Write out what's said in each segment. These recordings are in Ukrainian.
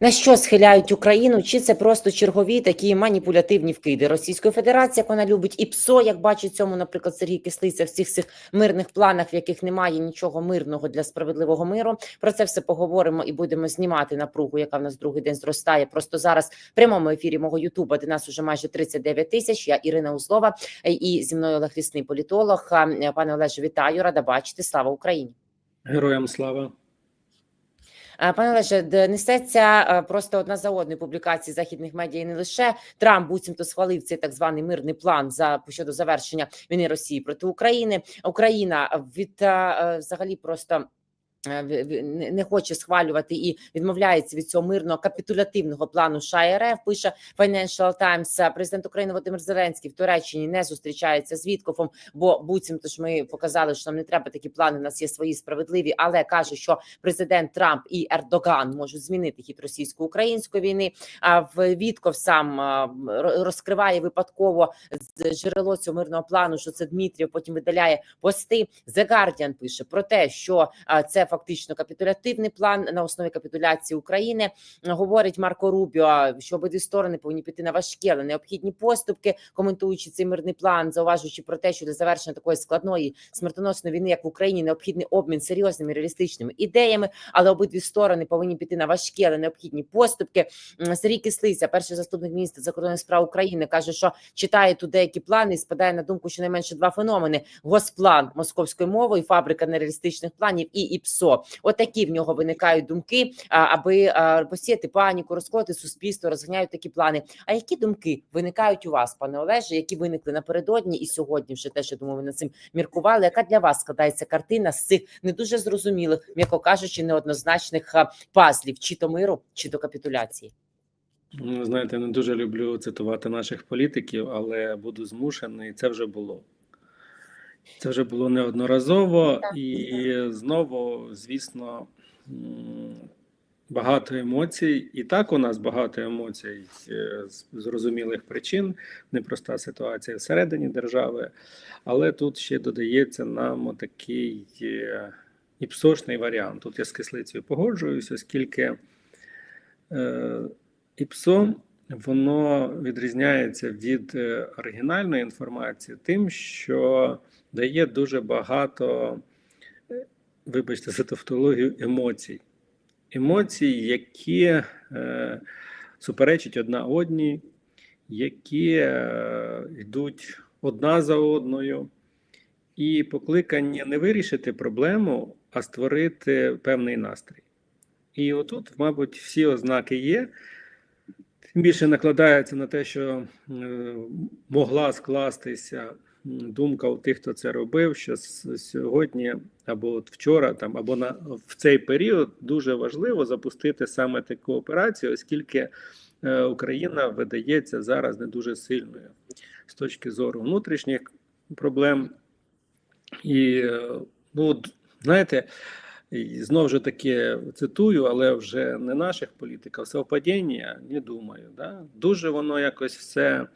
На що схиляють Україну? Чи це просто чергові такі маніпулятивні вкиди Російської Федерації, як вона любить, і ПСО, як бачить цьому, наприклад, Сергій Кислиця в цих цих мирних планах, в яких немає нічого мирного для справедливого миру. Про це все поговоримо і будемо знімати напругу, яка в нас другий день зростає. Просто зараз в прямому ефірі мого Ютуба, де нас уже майже 39 тисяч. Я Ірина Узлова е, і зі мною Олег Лісний політолог. Пане Олеже, вітаю, рада бачити. Слава Україні. Героям слава. Е, Пане Олеже, д- несеться е, просто одна за одною публікації західних медіа і не лише Трамп буцімто схвалив цей так званий мирний план за щодо завершення війни Росії проти України. Україна від е, взагалі просто. Е, не- хоче схвалювати і відмовляється від цього мирного капітулятивного плану США РФ. Пише Financial Times. Президент України Володимир Зеленський в Туреччині не зустрічається з Віткофом, бо буцімто ж ми показали, що нам не треба такі плани. У нас є свої справедливі, але каже, що президент Трамп і Ердоган можуть змінити хід російсько-української війни. А в Вітков сам розкриває випадково джерело цього мирного плану, що це Дмитрів. Потім видаляє пости. The Guardian пише про те, що це фактично капітулятивний план на основі капітуляції України. Говорить Марко Рубіо, що обидві сторони повинні піти на важкі, але необхідні поступки, коментуючи цей мирний план, зауважуючи про те, що для завершення такої складної смертоносної війни, як в Україні, необхідний обмін серйозними реалістичними ідеями, але обидві сторони повинні піти на важкі, але необхідні поступки. Сергій Кислиця, перший заступник міністра закордонних справ України, каже, що читає тут деякі плани і спадає на думку щонайменше два феномени: госплан московською мовою, фабрика нереалістичних планів і ІПСО. Отакі в нього виникають думки, аби посіяти паніку, розколоти суспільство, розганяють такі плани. А які думки виникають у вас, пане Олеже, які виникли напередодні і сьогодні? Вже теж я думаю, ви над цим міркували. Яка для вас складається картина з цих не дуже зрозумілих, м'яко кажучи, неоднозначних пазлів, чи то миру, чи до капітуляції? Ну, Знаєте, не дуже люблю цитувати наших політиків, але буду змушений. Це вже було. Це вже було неодноразово, Так, і знову, звісно, багато емоцій. І так у нас багато емоцій е, з зрозумілих причин, непроста ситуація всередині держави. Але тут ще додається нам такий іпсошний варіант. Тут я з кислицею погоджуюсь, оскільки. Е, ІПСО воно відрізняється від е, оригінальної інформації тим, що дає дуже багато, е, вибачте за тавтологію, емоцій. Емоцій, які е, суперечать одна одній, які е, йдуть одна за одною, і покликання не вирішити проблему, а створити певний настрій. І отут, мабуть, всі ознаки є. Тим більше накладається на те, що е, могла скластися думка у тих, хто це робив, що сьогодні або от вчора, там, або на в цей період дуже важливо запустити саме таку операцію, оскільки е, Україна видається зараз не дуже сильною з точки зору внутрішніх проблем. І е, ну, знаєте. Знову ж таки цитую, але вже не наших політиків, совпадіння, не думаю. Да? Дуже воно якось все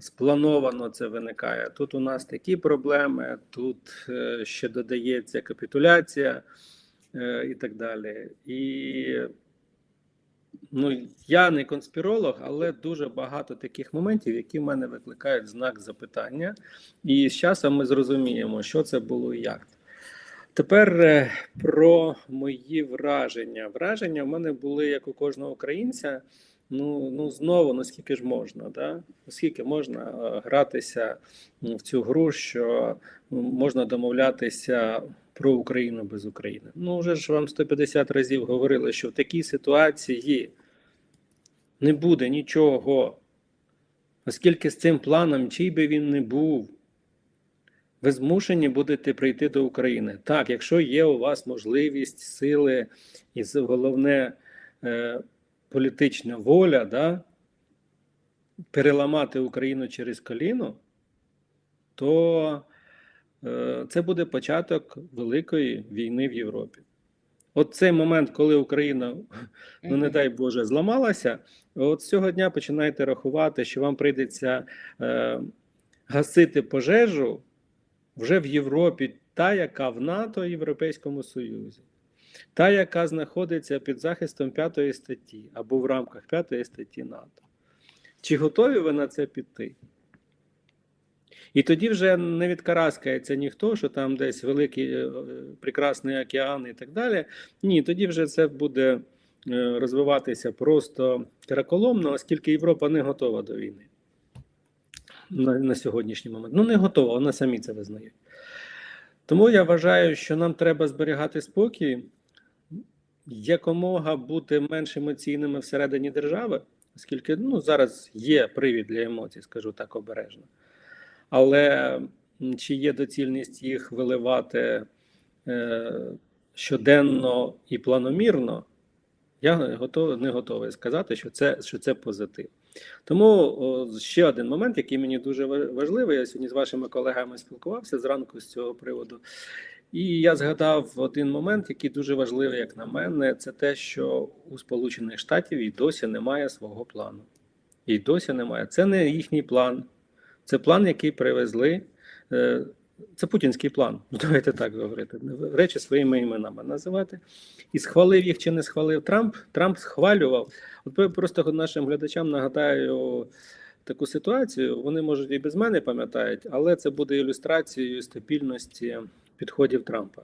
сплановано це виникає. Тут у нас такі проблеми, тут е, ще додається капітуляція е, і так далі. І ну, я не конспіролог, але дуже багато таких моментів, які в мене викликають знак запитання. І з часом ми зрозуміємо, що це було і як. Тепер е, про мої враження. Враження в мене були як у кожного українця. Ну, ну знову, наскільки ж можна, да? Наскільки можна е, гратися в цю гру, що можна домовлятися про Україну без України. Ну, вже ж вам 150 разів говорили, що в такій ситуації не буде нічого, оскільки з цим планом, чий би він не був, ви змушені будете прийти до України. Так, якщо є у вас можливість, сили і головне е, політична воля, да, переламати Україну через коліно, то е, це буде початок великої війни в Європі. От цей момент, коли Україна, ну не дай Боже, зламалася, от з цього дня починайте рахувати, що вам прийдеться е, гасити пожежу вже в Європі, та, яка в НАТО і Європейському Союзі. Та, яка знаходиться під захистом п'ятої статті або в рамках п'ятої статті НАТО. Чи готові ви на це піти? І тоді вже не відкараскається ніхто, що там десь великий е, прекрасний океан і так далі. Ні, тоді вже це буде е, розвиватися просто караколомно, оскільки Європа не готова до війни на, на сьогоднішній момент. Ну, не готова, вони самі це визнають. Тому я вважаю, що нам треба зберігати спокій, якомога бути менш емоційними всередині держави, оскільки ну, зараз є привід для емоцій, скажу так обережно. Але чи є доцільність їх виливати е, щоденно і планомірно, я готов, не готовий сказати, що це, що це позитив. Тому о, ще один момент, який мені дуже ва- важливий. Я сьогодні з вашими колегами спілкувався зранку з цього приводу. І я згадав один момент, який дуже важливий, як на мене, це те, що у Сполучених Штатів і досі немає свого плану. І досі немає. Це не їхній план, це план, який привезли. е, Це путінський план. Ну, давайте так говорити. Речі своїми іменами називати. І схвалив їх чи не схвалив Трамп. Трамп схвалював. От просто нашим глядачам нагадаю таку ситуацію. Вони можуть і без мене пам'ятають, але це буде ілюстрацією стабільності підходів Трампа.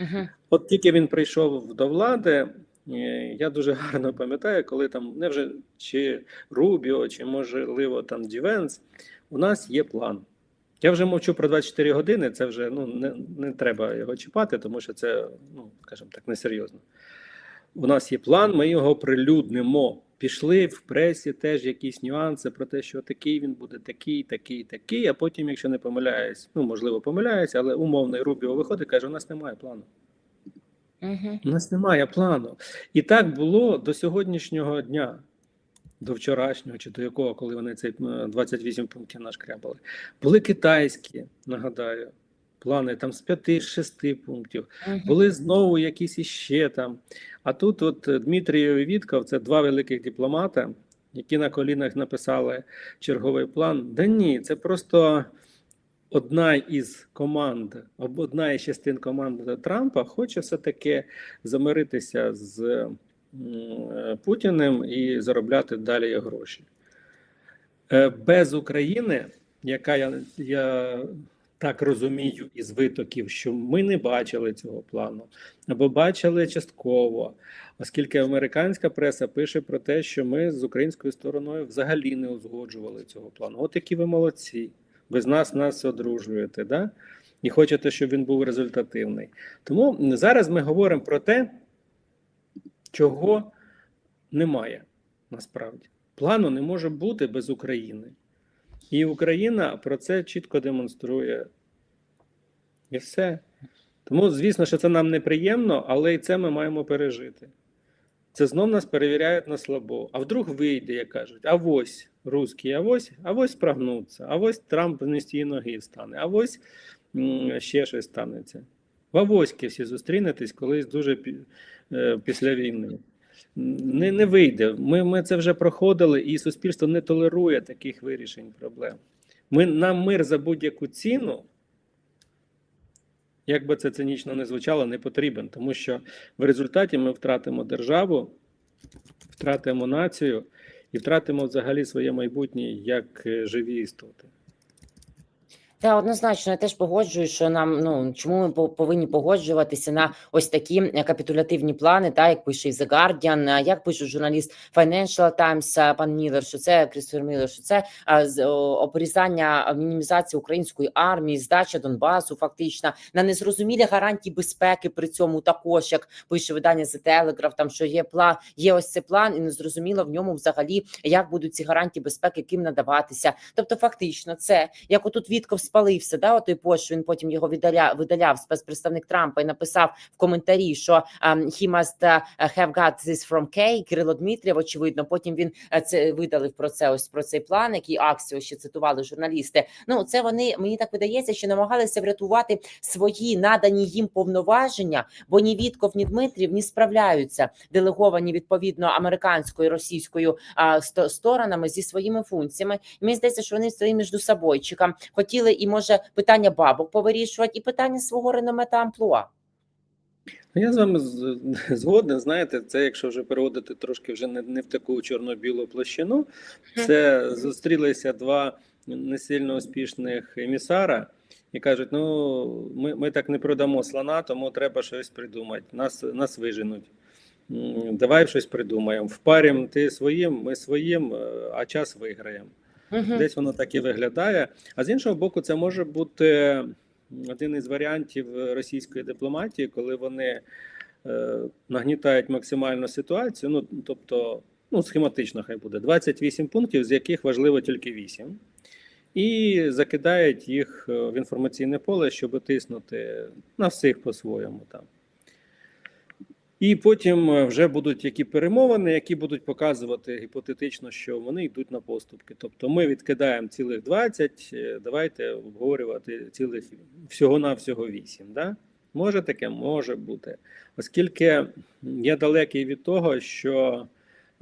Угу. От тільки він прийшов до влади, е, я дуже гарно пам'ятаю, коли там не вже чи Рубіо, чи можливо там Дівенс, у нас є план. Я вже мовчу про 24 години, це вже ну, не, не треба його чіпати, тому що це, ну, скажімо так, несерйозно. У нас є план, ми його прилюднимо. Пішли в пресі теж якісь нюанси про те, що такий він буде, такий, такий, такий. А потім, якщо не помиляюсь, ну можливо, помиляюсь, але умовний Рубіо виходить, каже: у нас немає плану. Угу. У нас немає плану. І так було до сьогоднішнього дня, до вчорашнього, чи до якого, коли вони цей е, 28 пунктів нашкрябали. Були китайські, нагадаю, плани там з 5-6 пунктів. Були знову якісь іще там. А тут, от Дмитрієв Вітков, це два великих дипломата, які на колінах написали черговий план. Да ні, це просто одна із команд, одна із частин команди Трампа хоче все-таки замиритися з е, Путіним і заробляти далі гроші. Е, Без України, яка я, я так розумію із витоків, що ми не бачили цього плану, або бачили частково, оскільки американська преса пише про те, що ми з українською стороною взагалі не узгоджували цього плану. От які ви молодці. Без нас нас одружуєте, да? і хочете, щоб він був результативний. Тому зараз ми говоримо про те, чого немає насправді. Плану не може бути без України. І Україна про це чітко демонструє. І все. Тому, звісно, що це нам неприємно, але і це ми маємо пережити. Це знов нас перевіряють на слабо. А вдруг вийде, як кажуть, авось русські, авось, авось прогнуться, авось Трамп не з тієї ноги встане, авось ще щось станеться. В авоськи всі зустрінетесь колись дуже е, після війни. Не, не вийде. Ми, ми це вже проходили, і суспільство не толерує таких вирішень проблем. Ми, нам мир за будь-яку ціну, як би це цинічно не звучало, не потрібен, тому що в результаті ми втратимо державу, втратимо націю і втратимо взагалі своє майбутнє як е, живі істоти. Та однозначно я теж погоджуюсь, що нам ну чому ми по- повинні погоджуватися на ось такі е, капітулятивні плани, та як пише The Guardian, як пише журналіст Financial Times, пан Міллер, що це Крістофер Міллер, що це з- обрізання а, мінімізація української армії, здача Донбасу, фактично на незрозумілі гарантії безпеки. При цьому також як пише видання The Telegraph, там що є план, є ось цей план, і незрозуміло в ньому взагалі як будуть ці гарантії безпеки, ким надаватися. Тобто, фактично, це як отут Вітков спалився, да, отой пост, що він потім його видаляв, видаляв спецпредставник Трампа і написав в коментарі, що um, he must uh, have got this from K, Кирило Дмитрієв, очевидно. Потім він е, це видалив про це ось про цей план, який акцію ще цитували журналісти. Ну це вони мені так видається, що намагалися врятувати свої надані їм повноваження, бо ні Вітков, ні Дмитрів не справляються, делеговані відповідно американською російською а, сто- сторонами зі своїми функціями. І мені здається, що вони своїм між собойчикам хотіли і може питання бабок повирішувати, і питання свого реноме та амплуа. Ну, Я з вами згоден. Знаєте, це якщо вже переводити трошки вже не, не в таку чорно-білу площину, це зустрілися два не сильно успішних емісара і кажуть: ну ми, ми так не продамо слона, тому треба щось придумати. Нас, нас виженуть. Давай щось придумаємо. Впарім ти своїм, ми своїм, а час виграємо. Мгм. Десь воно так і виглядає. А з іншого боку, це може бути один із варіантів російської дипломатії, коли вони е, нагнітають максимальну ситуацію. Ну тобто, ну схематично хай буде 28 пунктів, з яких важливо тільки 8. І закидають їх е, в інформаційне поле, щоб тиснути на всіх по-своєму там. І потім е, вже будуть які перемовини, які будуть показувати гіпотетично, що вони йдуть на поступки. Тобто ми відкидаємо цілих 20, е, давайте обговорювати цілих всього на всього 8. Да? Може таке, може бути. Оскільки я далекий від того, що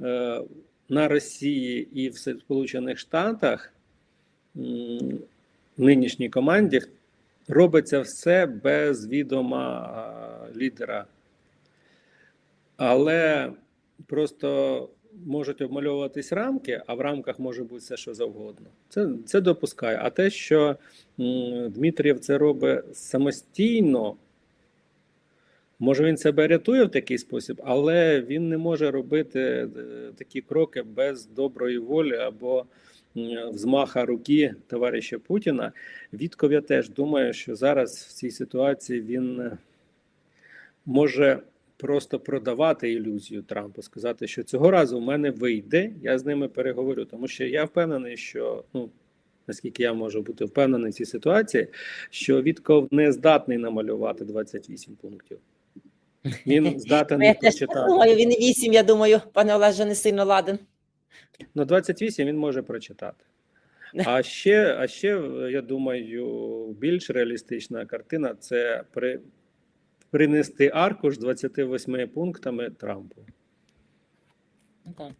е, на Росії і в Сполучених Штатах нинішній команді робиться все без відома а, лідера але просто можуть обмальовуватись рамки, а в рамках може бути все, що завгодно. Це, це допускає. А те, що м, Дмитрієв це робить самостійно, може він себе рятує в такий спосіб, але він не може робити е, такі кроки без доброї волі або взмаха руки товариша Путіна. Вітков я теж думаю, що зараз в цій ситуації він е, може просто продавати ілюзію Трампу, сказати, що цього разу в мене вийде, я з ними переговорю, тому що я впевнений, що ну. Наскільки я можу бути впевнений в цій ситуації, що Вітков не здатний намалювати 28 пунктів. Він здатен їх прочитати. думаю, він і вісім, я думаю, пане Олеже, не сильно ладен. Ну, 28 він може прочитати. А ще, а ще, я думаю, більш реалістична картина це при, принести аркуш з 28 пунктами Трампу. Так.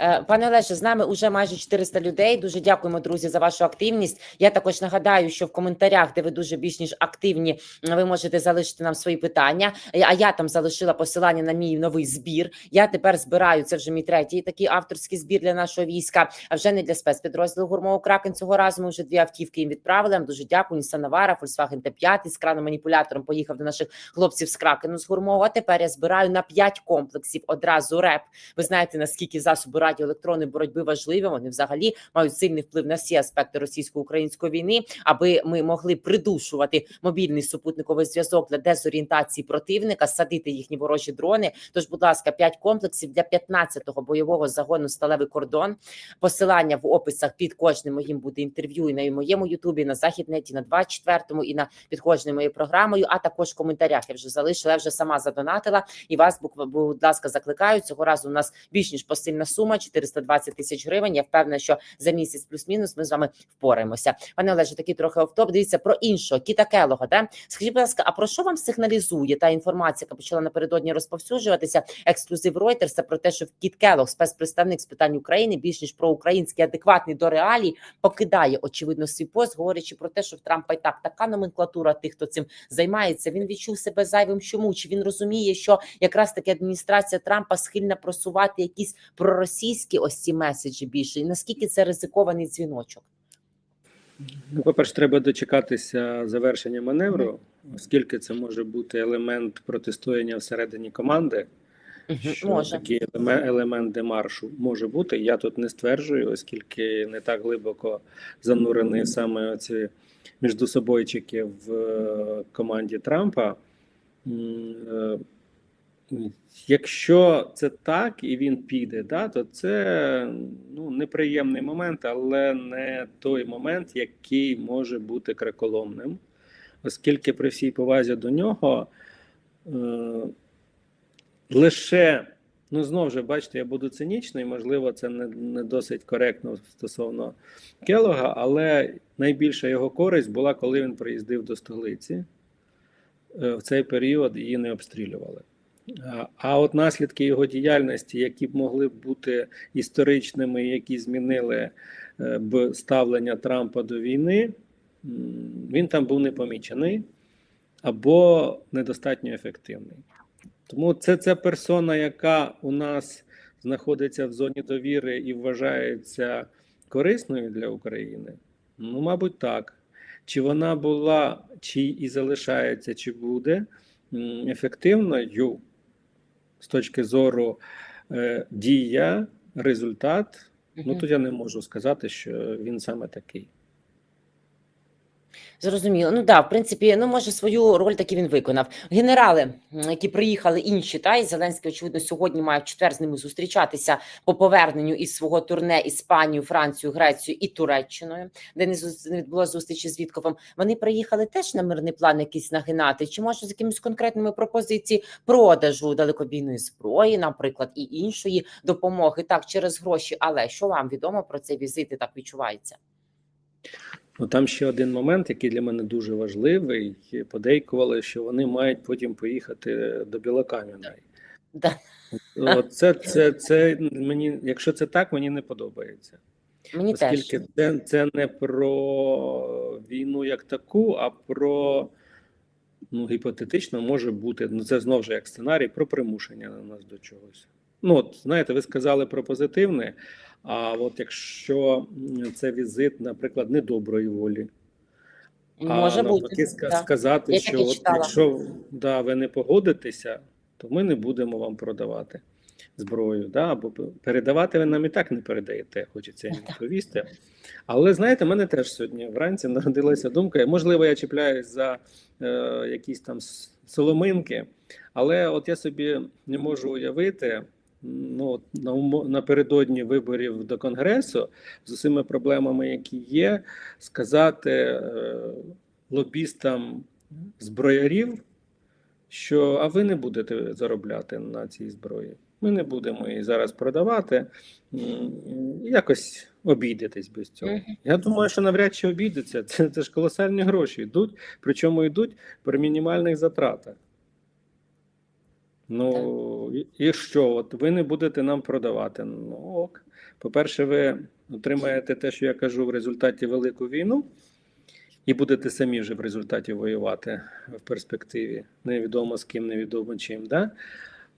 Е, Пане Олеже, з нами уже майже 400 людей. Дуже дякуємо, друзі, за вашу активність. Я також нагадаю, що в коментарях, де ви дуже більш ніж активні, ви можете залишити нам свої питання. Е, А я там залишила посилання на мій новий збір. Я тепер збираю це вже мій третій такий авторський збір для нашого війська. А вже не для спецпідрозділу гурмового кракен. Цього разу ми вже дві автівки їм відправили. Дуже дякую. Navara, Volkswagen T5 з краном-маніпулятором поїхав до наших хлопців з кракену з гурмового. А тепер я збираю на 5 комплексів одразу реп. Ви знаєте, наскільки засоби радіоелектронної боротьби важливі. Вони взагалі мають сильний вплив на всі аспекти російсько-української війни, аби ми могли придушувати мобільний супутниковий зв'язок для дезорієнтації противника, садити їхні ворожі дрони. Тож, будь ласка, 5 комплексів для 15-го бойового загону сталевий кордон. Посилання в описах під кожним моїм буде інтерв'ю і на моєму Ютубі, на Західнеті, на 24-му і на під кожною моєю програмою. А також в коментарях я вже залишила. Я вже сама задонатила і вас, будь ласка, закликаю. Цього разу у нас більш ніж посильна сума 420 тисяч гривень. Я впевнена, що за місяць плюс-мінус ми з вами впораємося. Пане Олеже, такий трохи офтоп. Дивіться про іншого Кіта Келога. Скажіть, будь ласка, а про що вам сигналізує та інформація, яка почала напередодні розповсюджуватися? Ексклюзив Reuters, про те, що Кіт Келог, спецпредставник з питань України, більш ніж про український адекватний до реалій, покидає очевидно свій пост, говорячи про те, що в Трампа і так така номенклатура тих, хто цим займається. Він відчув себе зайвим. Чому чи він розуміє, що якраз таки адміністрація Трампа схильна просувати якісь проросійські ось ці меседжі більше, і наскільки це ризикований дзвіночок? Ну, по-перше, треба дочекатися завершення маневру, оскільки це може бути елемент протистояння всередині команди. Що Може. такий елеме- елемент демаршу може бути. Я тут не стверджую, оскільки не так глибоко занурений саме оці міждособойчики в е, команді Трампа. Якщо це так і він піде, да, то це ну, неприємний момент, але не той момент, який може бути краколомним, оскільки при всій повазі до нього е, лише, ну знову ж бачите, я буду цинічний, можливо, це не, не досить коректно стосовно Келога, але найбільша його користь була, коли він приїздив до столиці. Е, В цей період її не обстрілювали. А- от наслідки його діяльності, які б могли бути історичними, які змінили е, б ставлення Трампа до війни, він там був не помічений. або недостатньо ефективний. Тому це ця персона, яка у нас знаходиться в зоні довіри і вважається корисною для України. Ну, мабуть, так. Чи вона була, чи і залишається, чи буде ефективною з точки зору е, дія, результат, ну то я не можу сказати, що він саме такий. Зрозуміло. Ну да, в принципі, ну може свою роль таки він виконав. Генерали, які приїхали інші, та і Зеленський, очевидно, сьогодні має в четвер з ними зустрічатися по поверненню із свого турне Іспанію, Францію, Грецію і Туреччиною, де не відбулося зустрічі з Вітковим. Вони приїхали теж на мирний план якийсь нагинати, чи може з якимись конкретними пропозиції продажу далекобійної зброї, наприклад, і іншої допомоги, так через гроші. Але що вам відомо про цей візит і так відчувається? Ну там ще один момент, який для мене дуже важливий. Подейкували, що вони мають потім поїхати до Білокам'яної. Да. Це, це, це мені, якщо це так, мені не подобається. Мені Оскільки теж. це, це не про війну як таку, а про ну, гіпотетично може бути. Ну це знову ж як сценарій про примушення на нас до чогось. Ну, от знаєте, ви сказали про позитивне. А от якщо це візит, наприклад, недоброї волі, Може а бути. навпаки, да. сказати, Я що от, якщо да, ви не погодитеся, то ми не будемо вам продавати зброю. Да? Або передавати ви нам і так не передаєте, хочеться їм відповісти. Але знаєте, в мене теж сьогодні вранці народилася думка. Можливо, я чіпляюсь за е, якісь там соломинки, але от я собі не можу уявити. Ну, напередодні виборів до конгресу з усіма проблемами, які є, сказати е, лобістам зброярів, що а ви не будете заробляти на цій зброї. Ми не будемо її зараз продавати. Якось обійдетесь без цього. Я думаю, що навряд чи обійдеться. Це, це ж колосальні гроші йдуть, причому йдуть при мінімальних затратах. Ну і, і що? От ви не будете нам продавати. Ну ок. По-перше, ви отримаєте те, що я кажу, в результаті велику війну, і будете самі вже в результаті воювати в перспективі. Невідомо з ким, невідомо чим. Да?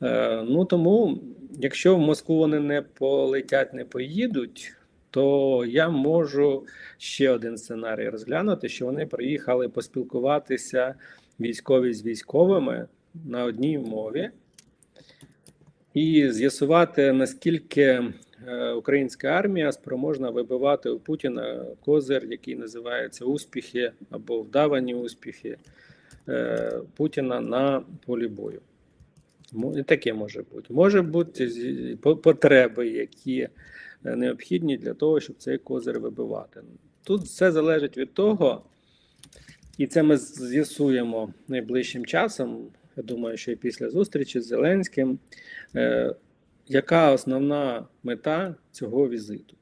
Е, ну тому, якщо в Москву вони не полетять, не поїдуть, то я можу ще один сценарій розглянути, що вони приїхали поспілкуватися військові з військовими на одній мові і з'ясувати, наскільки е, українська армія спроможна вибивати у Путіна козир, який називається успіхи або вдавані успіхи е, Путіна на полі бою. І таке може бути. Може бути потреби, які е, необхідні для того, щоб цей козир вибивати. Тут все залежить від того, і це ми з'ясуємо найближчим часом. Думаю, що і після зустрічі з Зеленським, е, яка основна мета цього візиту.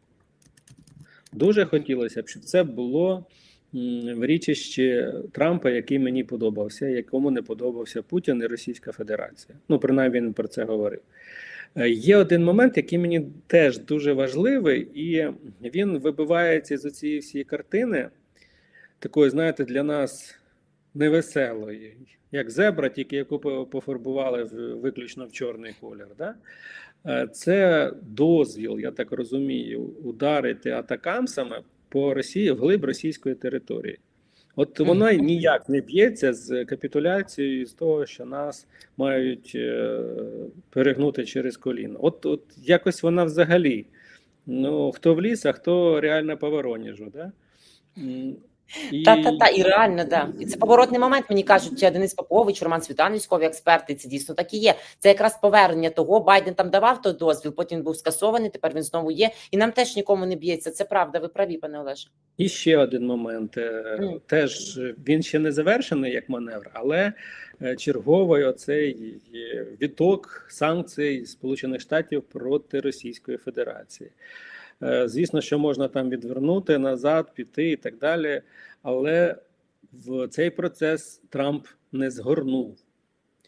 Дуже хотілося б, щоб це було в річищі Трампа, який мені подобався, якому не подобався Путін і Російська Федерація. Ну, принаймні він про це говорив. Е, Є один момент, який мені теж дуже важливий, і він вибивається з цієї всієї картини, такої, знаєте, для нас невеселої, як зебра, тільки яку пофарбували виключно в чорний колір. Да? Е, Це дозвіл, я так розумію, ударити атакамсами по Росії вглиб російської території. От вона ніяк не б'ється з капітуляцією з того, що нас мають е, перегнути через коліно. От, от якось вона взагалі. Ну, хто в ліс, а хто реально по Воронежу, да? І... Та та та і реально да. І це поворотний момент. Мені кажуть, Денис Попович, Роман Світан, військові експерти. Це дійсно так і є. Це якраз повернення того. Байден там давав той дозвіл, потім був скасований. Тепер він знову є. І нам теж нікому не б'ється. Це правда. Ви праві, пане Олеже. І ще один момент. е, Теж е, він ще не завершений як маневр, але е, черговий оцей відток санкцій Сполучених Штатів проти Російської Федерації. Е, Звісно, що можна там відвернути назад, піти і так далі. Але в цей процес Трамп не згорнув.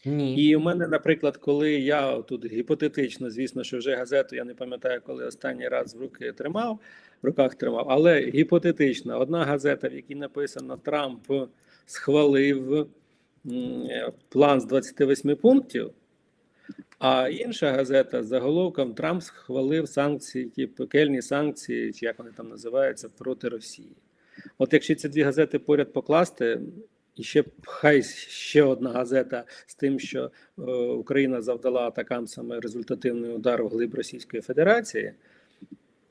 Ні. І у мене, наприклад, коли я тут гіпотетично, звісно, що вже газету я не пам'ятаю, коли останній раз в руки тримав, в руках тримав, але гіпотетично, одна газета, в якій написано Трамп схвалив е, план з 28 пунктів, а інша газета з заголовком Трамп схвалив санкції, ті пекельні санкції, чи як вони там називаються, проти Росії. От якщо ці дві газети поряд покласти, і ще хай ще одна газета з тим, що е, Україна завдала атакам саме результативний удар в глиб Російської Федерації.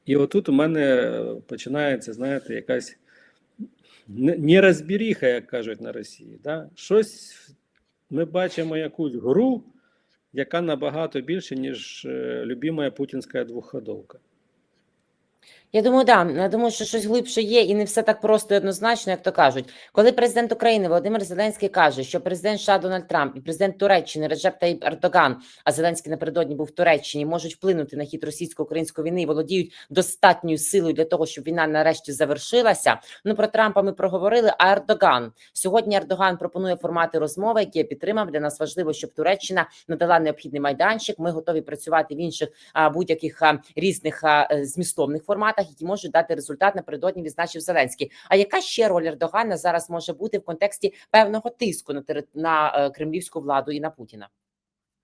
І отут у мене починається, знаєте, якась не- нерозбіріха, як кажуть на Росії. Да? Щось ми бачимо якусь гру, яка набагато більше, ніж е, любима путінська двохходовка. Я думаю, да. Я думаю, що щось глибше є, і не все так просто і однозначно, як то кажуть. Коли президент України Володимир Зеленський каже, що президент США Дональд Трамп і президент Туреччини Реджеп Таїп Ердоган, а Зеленський напередодні був в Туреччині, можуть вплинути на хід російсько-української війни і володіють достатньою силою для того, щоб війна нарешті завершилася. Ну про Трампа ми проговорили. А Ердоган сьогодні Ердоган пропонує формати розмови, які я підтримав. Для нас важливо, щоб Туреччина надала необхідний майданчик. Ми готові працювати в інших будь-яких різних е, змістовних форматах, які можуть дати результат напередодні. Відзначив Зеленський. А яка ще роль Ердогана зараз може бути в контексті певного тиску на на е, кремлівську владу і на Путіна?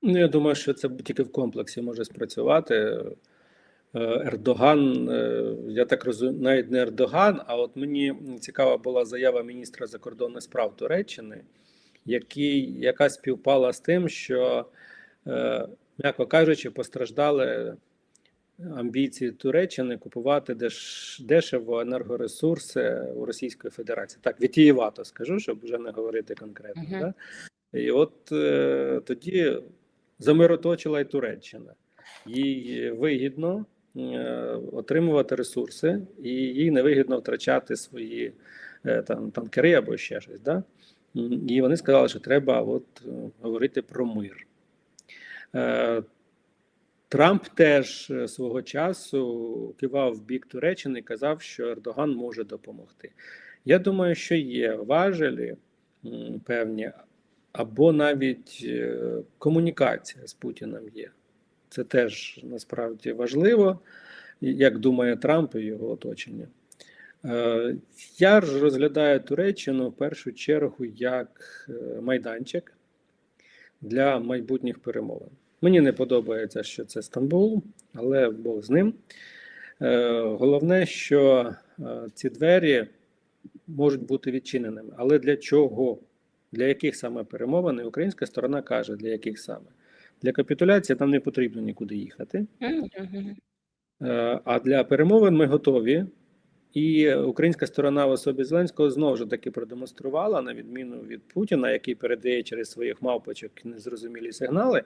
Ну, я думаю, що це тільки в комплексі може спрацювати. Е, Ердоган, е, я так розумію, навіть не Ердоган, а от мені цікава була заява міністра закордонних справ Туреччини, який, яка співпала з тим, що, м'яко кажучи, постраждали амбіції Туреччини купувати деш, дешево енергоресурси у Російської Федерації. Так, вітієвато скажу, щоб вже не говорити конкретно. Мгм. Да? І от е, тоді замироточила й Туреччина. Їй вигідно е, отримувати ресурси, і їй невигідно втрачати свої е, там, танкери або ще щось. Да? І вони сказали, що треба от, е, говорити про мир. Трамп теж е, свого часу кивав в бік Туреччини і казав, що Ердоган може допомогти. Я думаю, що є важелі певні, або навіть е, комунікація з Путіним є. Це теж насправді важливо, як думає Трамп і його оточення. Е, Я ж розглядаю Туреччину в першу чергу як майданчик для майбутніх перемовин. Мені не подобається, що це Стамбул, але Бог з ним. Е, Головне, що е, ці двері можуть бути відчиненими. Але для чого? Для яких саме перемовин? І Українська сторона каже, для яких саме. Для капітуляції там не потрібно нікуди їхати. Е, А для перемовин ми готові. І українська сторона в особі Зеленського знову ж таки продемонструвала, на відміну від Путіна, який передає через своїх мавпочок незрозумілі сигнали,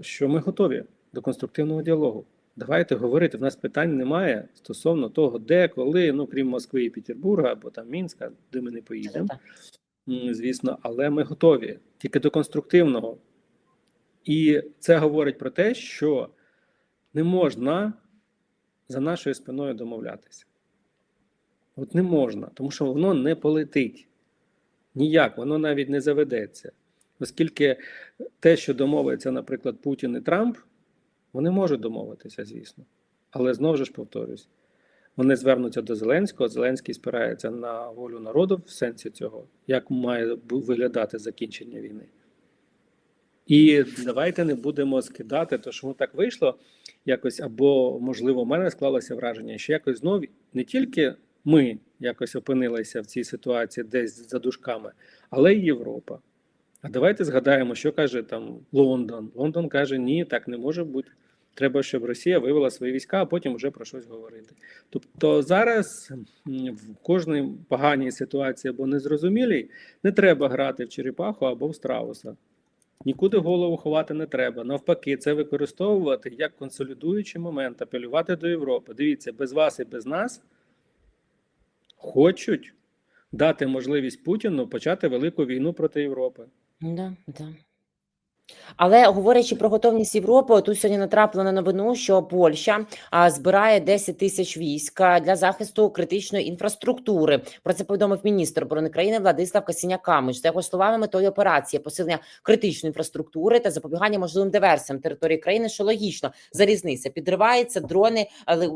що ми готові до конструктивного діалогу. Давайте говорити. В нас питань немає стосовно того, де, коли, ну крім Москви і Петербурга або там Мінська, де ми не поїдемо. Звісно, але ми готові тільки до конструктивного. І це говорить про те, що не можна за нашою спиною домовлятися. От не можна, тому що воно не полетить. Ніяк, воно навіть не заведеться. Оскільки те, що домовиться, наприклад, Путін і Трамп, вони можуть домовитися, звісно. Але знову ж повторюсь, вони звернуться до Зеленського. Зеленський спирається на волю народу в сенсі цього, як має виглядати закінчення війни. І давайте не будемо скидати, то що так вийшло якось, або, можливо, в мене склалося враження, що якось знову не тільки ми якось опинилися в цій ситуації десь за дужками, але й Європа. А давайте згадаємо, що каже там Лондон. Лондон каже, ні, так не може бути. Треба, щоб Росія вивела свої війська, а потім вже про щось говорити. Тобто зараз в кожній поганій ситуації або незрозумілій не треба грати в черепаху або в страуса. Нікуди голову ховати не треба. Навпаки, це використовувати як консолідуючий момент, апелювати до Європи. Дивіться, без вас і без нас хочуть дати можливість Путіну почати велику війну проти Європи. Да, да. Але говорячи про готовність Європи, тут сьогодні натрапила на новину, що Польща збирає 10 тисяч військ для захисту критичної інфраструктури. Про це повідомив міністр оборони країни Владислав Касіняк-Камич. За його словами, метою операції посилення критичної інфраструктури та запобігання можливим диверсіям території країни, що логічно залізниця підривається, дрони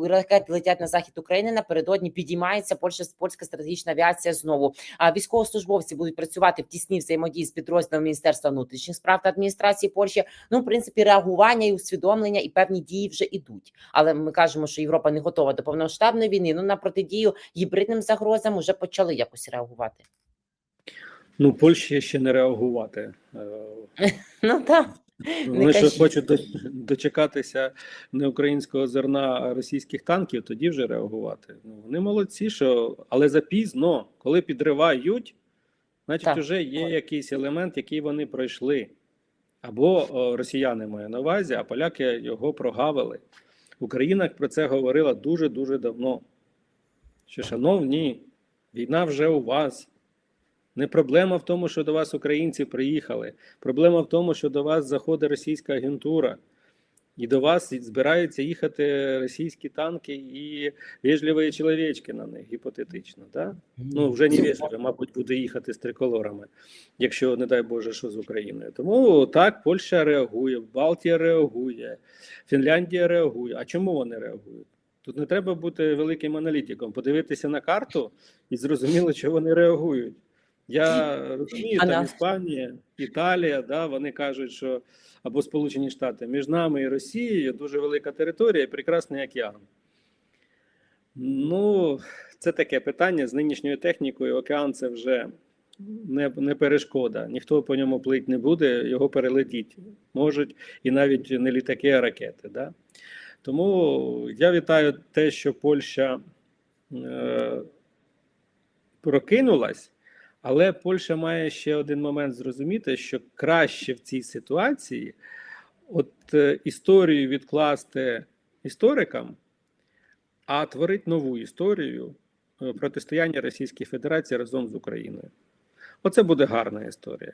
ракети летять на захід України. Напередодні підіймається Польща польська стратегічна авіація. Знову а військовослужбовці будуть працювати в тісній взаємодії з підрозділом Міністерства внутрішніх справ та адміністрації Польщі. Ну, в принципі, реагування і усвідомлення і певні дії вже ідуть. Але ми кажемо, що Європа не готова до повномасштабної війни. Ну на протидію гібридним загрозам вже почали якось реагувати. Ну, Польщі ще не реагувати. Е, Ну так. Вони що хочуть дочекатися не українського зерна, а російських танків, тоді вже реагувати. Ну, вони молодці, що але запізно, коли підривають, значить, вже є якийсь елемент, який вони пройшли. Або росіяни маю на увазі, а поляки його прогавили. Україна про це говорила дуже дуже давно. Що, шановні, війна вже у вас. Не проблема в тому, що до вас українці приїхали. Проблема в тому, що до вас заходить російська агентура, і до вас збираються їхати російські танки і вежливі чоловічки на них, гіпотетично. Да? Ну, вже не вежливі, мабуть, буде їхати з триколорами, якщо, не дай Боже, що з Україною. Тому так, Польща реагує, Балтія реагує, Фінляндія реагує. А чому вони реагують? Тут не треба бути великим аналітиком, подивитися на карту і зрозуміло, що вони реагують. Я розумію, А там Іспанія, Італія, да, вони кажуть, що або Сполучені Штати між нами і Росією дуже велика територія і прекрасний океан. Ну, це таке питання з нинішньою технікою. Океан це вже не, не перешкода. Ніхто по ньому плить не буде, його перелетіть можуть і навіть не літаки, а ракети. Да? Тому я вітаю те, що Польща е, прокинулась. Але Польща має ще один момент зрозуміти, що краще в цій ситуації от е, історію відкласти історикам, а творити нову історію е, протистояння Російської Федерації разом з Україною. Оце буде гарна історія.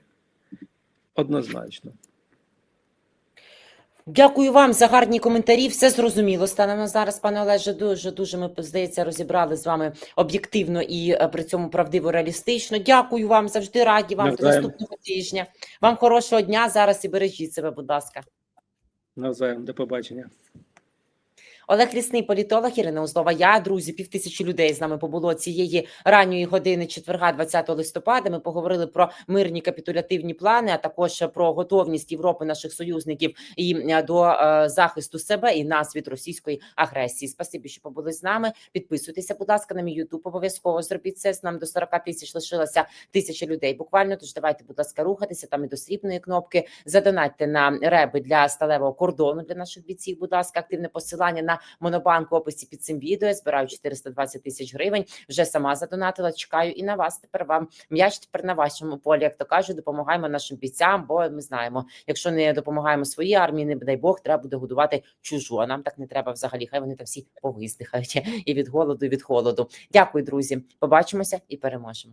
Однозначно. Дякую вам за гарні коментарі. Все зрозуміло. Станемо зараз, пане Олеже. Дуже дуже ми здається розібрали з вами об'єктивно і е, при цьому правдиво реалістично. Дякую вам завжди раді вам до наступного тижня. Вам хорошого дня зараз і бережіть себе, будь ласка. Навзаєм, до побачення. Олег Лісний, політолог Ірина Узлова. Я, друзі, півтисячі людей з нами побуло цієї ранньої години четверга, 20 листопада. Ми поговорили про мирні капітулятивні плани, а також про готовність Європи, наших союзників і е, до е, захисту себе і нас від російської агресії. Спасибі, що побули з нами. Підписуйтеся, будь ласка, на мій Ютуб. Обов'язково зробіть це. Нам до 40 тисяч лишилося тисяча людей. Буквально тож давайте, будь ласка, рухатися там і до срібної кнопки. Задонатьте на реби для сталевого кордону для наших бійців. Будь ласка, активне посилання на монобанк в описі під цим відео. Я збираю 420 тисяч гривень. Вже сама задонатила. Чекаю і на вас. Тепер вам м'яч тепер на вашому полі. Як то кажуть, допомагаємо нашим бійцям, бо ми знаємо, якщо не допомагаємо своїй армії, не дай Бог, треба буде годувати чужу. А нам так не треба взагалі. Хай вони там всі повиздихають і від голоду, і від холоду. Дякую, друзі. Побачимося і переможемо.